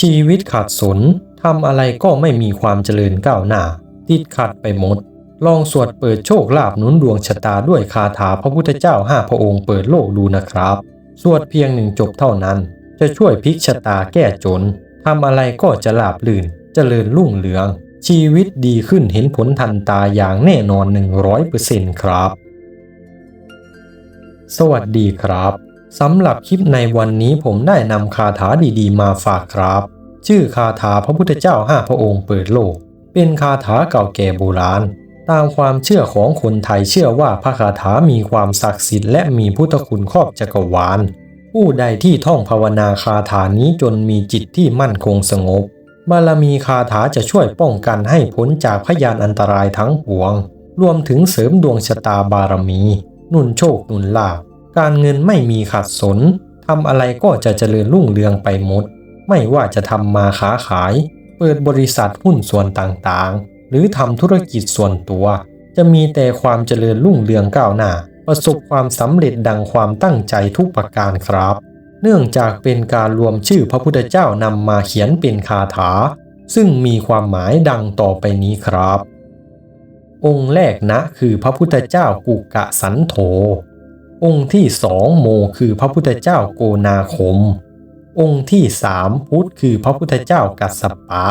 ชีวิตขาดสนทำอะไรก็ไม่มีความเจริญก้าวหน้า ติดขัดไปหมด ลองสวดเปิดโชคลาภนุนดวงชะตาด้วยคาถาพระพุทธเจ้าห้าพระองค์เปิดโลกดูนะครับ สวดเพียงหนึ่งจบเท่านั้น จะช่วยพลิกชะตาแก้จนทำอะไรก็จะลาบลื่นเจริญรุ่งเรือง ชีวิตดีขึ้นเห็นผลทันตาอย่างแน่นอน 100%ครับ สวัสดีครับ สำหรับคลิปในวันนี้ผมได้นำคาถาดีๆ มาฝากครับ ชื่อคาถาพระพุทธเจ้าห้าพระองค์เปิดโลก เป็นคาถาเก่าแก่โบราณ ตามความเชื่อของคนไทยเชื่อว่าพระคาถามีความศักดิ์สิทธิ์และมีพุทธคุณครอบจักรวาล ผู้ใดที่ท่องภาวนาคาถานี้จนมีจิตที่มั่นคงสงบบารมีคาถาจะช่วยป้องกันให้พ้นจากพยานอันตรายทั้งปวง รวมถึงเสริมดวงชะตาบารมี นุ่นโชค นุ่นลาภ การเงินไม่มีขัดสนทำอะไรก็จะเจริญรุ่งเรืองไปหมด ไม่ว่าจะทำมาค้าขาย เปิดบริษัทหุ้นส่วนต่างๆ หรือทำธุรกิจส่วนตัว จะมีแต่ความเจริญรุ่งเรืองก้าวหน้า ประสบความสำเร็จดังความตั้งใจทุกประการครับ เนื่องจากเป็นการรวมชื่อพระพุทธเจ้านำมาเขียนเป็นคาถา ซึ่งมีความหมายดังต่อไปนี้ครับ องค์แรกนะคือพระพุทธเจ้ากุกะสันโธ องค์ที่สองโมคือพระพุทธเจ้าโกนาคม องค์ที่สามพุทธคือพระพุทธเจ้ากัสสปะ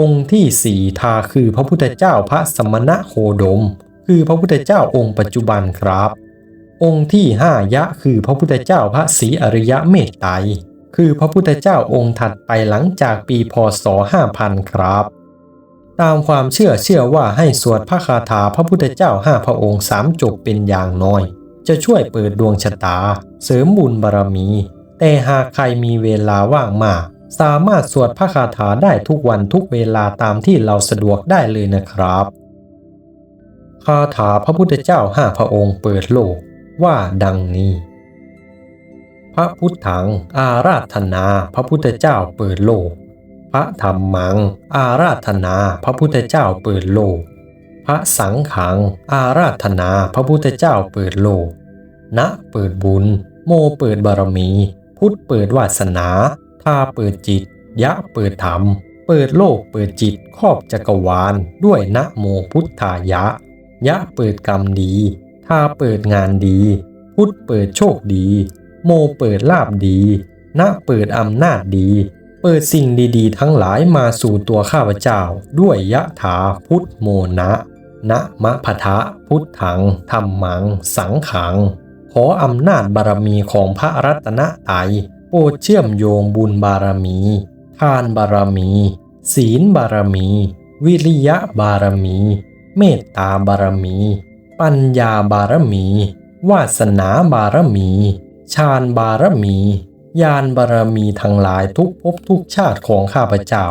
องค์ที่สี่ทาคือพระพุทธเจ้าพระสมณะโคดม คือพระพุทธเจ้าองค์ปัจจุบันครับ องค์ที่ห้ายะคือพระพุทธเจ้าพระศรีอริยะเมตไตรคือพระพุทธเจ้าองค์ถัดไปหลังจากปีพศ 5000 ครับ ตามความเชื่อเชื่อว่าให้สวดพระคาถาพระพุทธเจ้าห้าพระองค์สามจบเป็นอย่างน้อย จะช่วยเปิดดวงชะตา เสริมบุญบารมี แต่หากใครมีเวลาว่างมากสามารถสวดพระคาถาได้ทุกวันทุกเวลาตามที่เราสะดวกได้เลยนะครับ คาถาพระพุทธเจ้าห้าพระองค์เปิดโลกว่าดังนี้ พระพุทธัง อาราธนาพระพุทธเจ้าเปิดโลก พระธรรมัง อาราธนาพระพุทธเจ้าเปิดโลก พระสังขัง อาราธนาพระพุทธเจ้าเปิดโลก ณเปิดบุญ โมเปิดบารมี พุทธเปิดวาสนาทาเปิดจิต ยะเปิดธรรม เปิดโลกเปิดจิตครอบจักรวาล ด้วยนะโมพุทธายะ ยะเปิดกรรมดีทาเปิดงานดี พุทธเปิดโชคดี โมเปิดลาบดีณเปิดอำนาจดี เปิดสิ่งดีๆ ทั้งหลายมาสู่ตัวข้าพเจ้า ด้วยยะถาพุทธโมนะ นะมะพะทะพุทธังธรรมัง สังขัง ออำนาจบารมีของพระรัตนตรัยโปรดเชื่อมโยงบุญบารมีทานบารมี ศีลบารมี วิริยะบารมี เมตตาบารมี ปัญญาบารมี วาสนาบารมีฌานบารมีญาณบารมีทั้งหลายทุกภพทุกชาติของข้าพเจ้า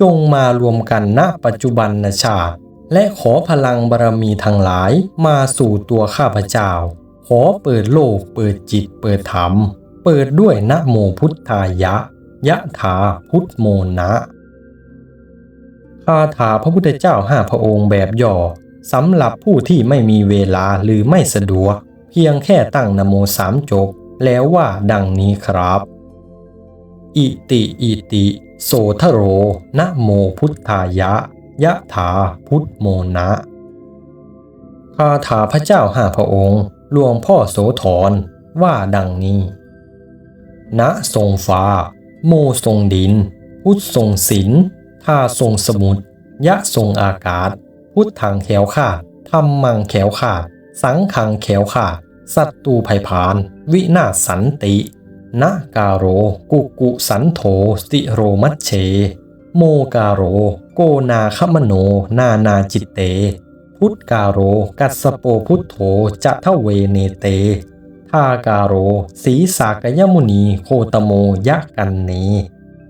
จงมารวมกันณปัจจุบันชาติ และขอพลังบารมีทั้งหลายมาสู่ตัวข้าพเจ้า ขอเปิดโลก เปิดจิต เปิดธรรม เปิดด้วยนะโมพุทธายะ ยะถาพุทโมนะคาถาพระพุทธเจ้าห้าพระองค์แบบย่อสำหรับผู้ที่ไม่มีเวลาหรือไม่สะดวก เพียงแค่ตั้งนโมสามจบ แล้วว่าดังนี้ครับ อิติอิติ โสทโรนะโมพุทธายะ ยะถาพุทธโมนะคาถาพระเจ้าห้าพระองค์ หลวงพ่อโสธรว่าดังนี้ ณทรงฟ้า โมทรงดิน พุทธทรงศิลทาทรงสมุทรยะทรงอากาศ พุทธังแขวขาดธรรมังแขวขาด สังขังแขวขาดสัตตูภัยพาน วินาสันตินะกาโร กุกุสันโธสิโรมัชเช โมกาโร โกนาคมโน นานาจิตเต พุทธกาโร กัสโปพุทโธจะทเวเนเตทากาโร สีสากยมุนีโคตโมยะกันเน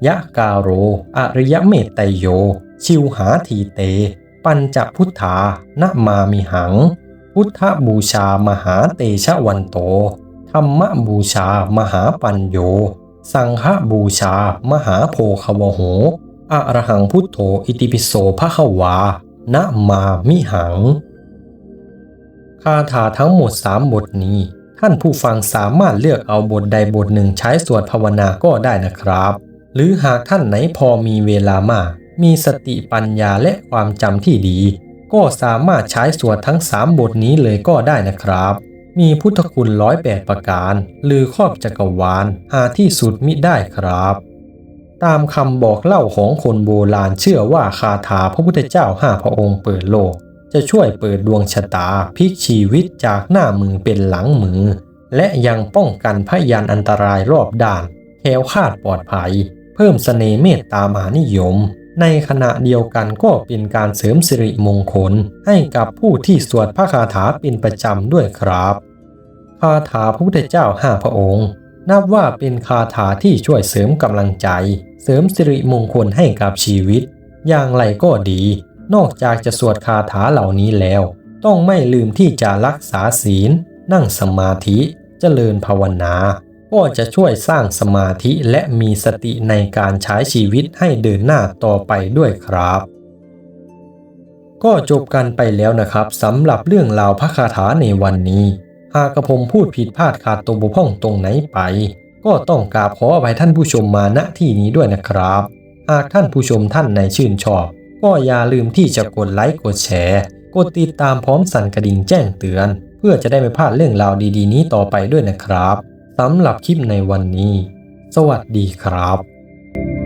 ยะกาโร อริยเมตไตโย ชิวหาทีเต ปัญจพุทธานะมามิหัง พุทธบูชามหาเตชะวันโต ธรรมบูชามหาปัญโย สังฆบูชามหาโพคาวโหอระหังพุทโธอิติปิโสภะควา นะมามิหัง คาถาทั้งหมดสามบทนี้ ท่านผู้ฟังสามารถเลือกเอาบทใดบทหนึ่งใช้สวดภาวนาก็ได้นะครับ หรือหากท่านไหนพอมีเวลามาก มีสติปัญญาและความจำที่ดี ก็สามารถใช้สวดทั้ง3บทนี้เลยก็ได้นะครับ มีพุทธคุณร้อยแปดประการ หรือครอบจักรวาลหาที่สุดมิได้ครับ ตามคำบอกเล่าของคนโบราณเชื่อว่าคาถาพระพุทธเจ้าห้าพระองค์เปิดโลก จะช่วยเปิดดวงชะตาพลิกชีวิตจากหน้ามือเป็นหลังมือ และยังป้องกันพยานอันตรายรอบด้านแคล้วคาดปลอดภัย เพิ่มเสน่ห์เมตตามหานิยม ในขณะเดียวกันก็เป็นการเสริมสิริมงคล ให้กับผู้ที่สวดพระคาถาเป็นประจำด้วยครับ คาถาพระพุทธเจ้าห้าพระองค์ นับว่าเป็นคาถาที่ช่วยเสริมกำลังใจ เสริมสิริมงคลให้กับชีวิต อย่างไรก็ดี นอกจากจะสวดคาถาเหล่านี้แล้ว ต้องไม่ลืมที่จะรักษาศีล นั่งสมาธิเจริญภาวนา ก็จะช่วยสร้างสมาธิและมีสติในการใช้ชีวิตให้เดินหน้าต่อไปด้วยครับก็จบกันไปแล้วนะครับสำหรับเรื่องราวพระคาถาในวันนี้ หากกระผมพูดผิดพลาดขาดตรงบกพร่องตรงไหนไป ก็ต้องกราบขออภัยท่านผู้ชมมาณที่นี้ด้วยนะครับ หากท่านผู้ชมท่านในชื่นชอบ ก็อย่าลืมที่จะกดไลค์กดแชร์ กดติดตามพร้อมสั่นกระดิ่งแจ้งเตือน เพื่อจะได้ไม่พลาดเรื่องราวดีๆ นี้ต่อไปด้วยนะครับสำหรับคลิปในวันนี้ สวัสดีครับ